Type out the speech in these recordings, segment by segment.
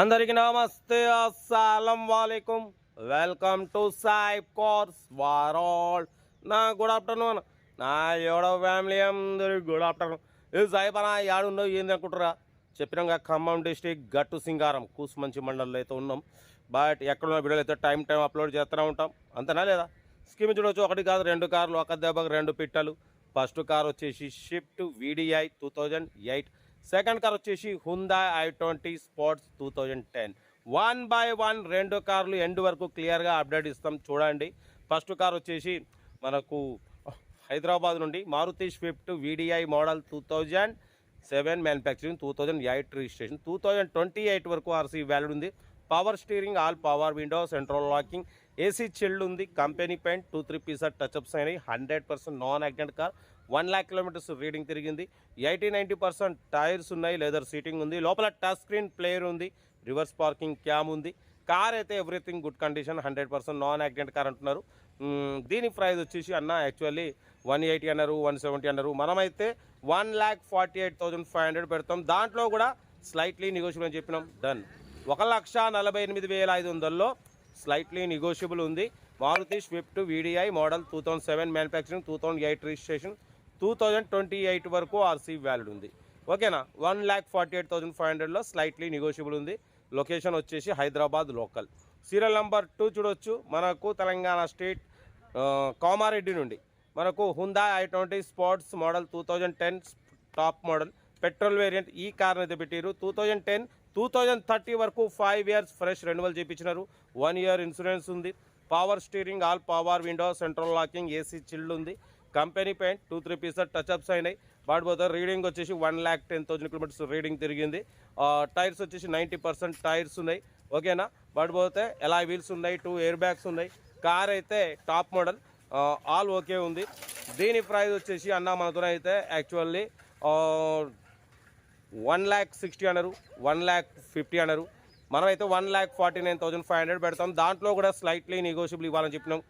అందరికీ నమస్తే అస్సలం వాలేకుం. వెల్కమ్ టు సాయిబ్ కోర్స్ వారాల్. నా గుడ్ ఆఫ్టర్నూన్. నా ఎవడో ఫ్యామిలీ అందరి గుడ్ ఆఫ్టర్నూన్. ఇది సాయిబ్ అన్న ఏడున్నావు ఏంది అనుకుంటారా చెప్పినాక ఖమ్మం డిస్టిక్ గట్టు సింగారం కూసుమంచి మండలంలో అయితే ఉన్నాం. బట్ ఎక్కడున్న వీడియోలు అయితే టైం టైం అప్లోడ్ చేస్తూనే ఉంటాం. అంతేనా లేదా? స్కీమ్ చూడవచ్చు ఒకటి కాదు రెండు కార్లు ఒక దెబ్బకు రెండు పిట్టలు. ఫస్ట్ కార్ వచ్చేసి Swift VDI two thousand eight. Second car వచ్చేసి Hyundai i twenty sports two thousand ten one by one రెండు కార్లు ఎండ్ వరకు క్లియర్గా అప్డేట్ ఇస్తాం. చూడండి. ఫస్ట్ కార్ వచ్చేసి మనకు హైదరాబాద్ నుండి Maruti Swift VDI model two thousand seven manufacturing two thousand eight registration two thousand twenty eight వరకు ఆర్సీ వ్యాలిడ్ ఉంది. Power steering all power window central locking AC chilled ఉంది company paint two three pieces touchups అయినాయి hundred percent non accident car one lakh kilometres reading తిరిగింది. Eighty ninety percent tyres ఉన్నాయి leather seating ఉంది లోపల touch screen player ఉంది reverse parking cam ఉంది. Car అయితే everything good condition hundred percent non accident car అంటున్నారు దీని ప్రైస్ వచ్చేసి అన్న యాక్చువల్లీ వన్ ఎయిటీ అన్నారు వన్ సెవెంటీ అన్నారు. మనమైతే one lakh forty eight thousand five hundred పెడతాం. దాంట్లో కూడా స్లైట్లీ నెగోషియబుల్ అని చెప్పినాం. డన్ ఒక లక్ష నలభై ఎనిమిది వేల ఐదు వందల్లో స్లైట్లీ నెగోషియబుల్ ఉంది. Maruti Swift VDI model two thousand seven manufacturing two thousand eight registration two thousand twenty eight వరకు ఆర్సీ వ్యాలిడ్ ఉంది. ఓకేనా? One lakh forty eight thousand five హండ్రెడ్లో స్లైట్లీ నెగోషియబుల్ ఉంది. లొకేషన్ వచ్చేసి Hyderabad local. Serial number two చూడొచ్చు. మనకు Telangana state Kamareddy నుండి. మనకు Hyundai i twenty sports model two thousand ten top model. Petrol variant ఈ కార్ అయితే పెట్టారు two thousand ten two thousand thirty వరకు ఫైవ్ ఇయర్స్ ఫ్రెష్ రెన్యువల్ చేయించినారు. వన్ ఇయర్ ఇన్సూరెన్స్ ఉంది. Power steering all power window central locking AC chilled ఉంది. Company paint two three pieces touchups అయినాయి. వాడిపోతే reading వచ్చేసి one lakh ten thousand kilometres reading తిరిగింది. Tyres వచ్చేసి ninety percent tyres ఉన్నాయి. ఓకేనా వాడిపోతే ఎలా వీల్స్ ఉన్నాయి టూ ఎయిర్ బ్యాగ్స్ ఉన్నాయి. కార్ అయితే టాప్ మోడల్ ఆల్ ఓకే ఉంది. దీని ప్రైస్ వచ్చేసి అన్న మనతో అయితే యాక్చువల్లీ వన్ ల్యాక్ సిక్స్టీ అన్నారు వన్ ల్యాక్ ఫిఫ్టీ అన్నారు. మనమైతే అయితే one lakh forty nine thousand five hundred పెడతాం. దాంట్లో కూడా స్లైట్లీ నెగోషియబుల్ ఇవ్వాలని చెప్పినాం.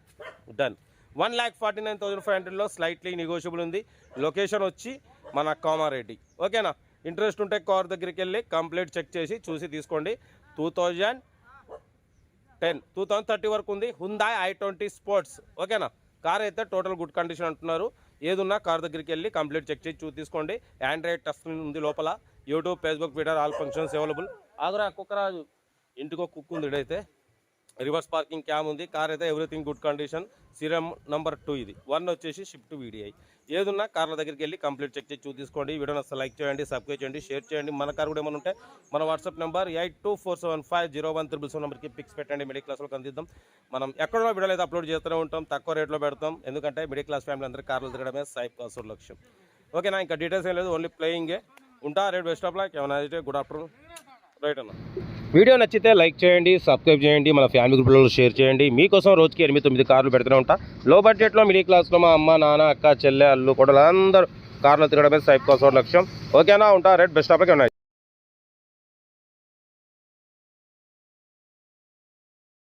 Done one lakh forty nine thousand five హండ్రెడ్లో స్లైట్లీ నెగోషియబుల్ ఉంది. లొకేషన్ వచ్చి మన కామారెడ్డి. ఓకేనా? ఇంట్రెస్ట్ ఉంటే కార్ దగ్గరికి వెళ్ళి కంప్లీట్ చెక్ చేసి చూసి తీసుకోండి. Two thousand ten two thousand thirty వరకు ఉంది. హుందాయ్ ఐ ట్వంటీ స్పోర్ట్స్ ఓకేనా? కార్ అయితే టోటల్ గుడ్ కండిషన్ అంటున్నారు. ఏదున్నా కార్ దగ్గరికి వెళ్ళి కంప్లీట్ చెక్ చేసి చూ తీసుకోండి. ఆండ్రాయిడ్ టచ్ స్క్రీన్ ఉంది లోపల. YouTube Facebook Twitter all functions available ఆగురా కుక్కరాజు. ఇంటికో కుక్ ఉంది ఇడైతే. రివర్స్ పార్కింగ్ క్యామ్ ఉంది. కార్ అయితే everything good condition serial number two ఇది. వన్ వచ్చేసి షిఫ్ట్ వీడిఐ ఏదున్నా కార్ల దగ్గరికి వెళ్ళి కంప్లీట్ చెక్ చేసి చూసుకోండి. తీసుకోండి వీడియోని అసలు లైక్ చేయండి సబ్స్క్రైబ్ చేయండి షేర్ చేయండి. మన కార్ కూడా ఏమైనా ఉంటే మన WhatsApp number eight two four seven five zero one triple seven నెంబర్కి పిక్స్ పెట్టండి. మిడిల్ క్లాస్లో అందిద్దాం. మనం ఎక్కడో వీడియోలు అయితే అప్లోడ్ చేస్తూనే ఉంటాం. తక్కువ రేట్లో పెడతాం. ఎందుకంటే మిడిల్ క్లాస్ ఫ్యామిలీ అందరూ కార్లు తిరగడమే సైప్ కాసూర్ లక్ష్యం. ఓకేనా ఇంకా డీటెయిల్స్ ఏం లేదు. ఓన్లీ ప్లేయింగే ఉంటా రేట్ బెస్ట్ ఆఫ్ లాక్ ఏమైనా గుడ్ ఆఫ్టర్నూన్ రైట్ అన్న. వీడియో నచ్చితే లైక్ చేయండి సబ్స్క్రైబ్ చేయండి మన ఫ్యామిలీ గ్రూప్లలో షేర్ చేయండి. మీకోసం రోజుకి ఎనిమిది తొమ్మిది కార్లు పెడుతూనే ఉంటా. లో బడ్జెట్లో మిడిల్ క్లాస్లో మా అమ్మ నాన్న అక్క చెల్లె అల్లు కూడా అందరూ కార్లు తిరగడమే సైప్ కోసం లక్ష్యం. ఓకేనా ఉంటా రేట్ బెస్ట్ ఆఫ్ ఉన్నాయి.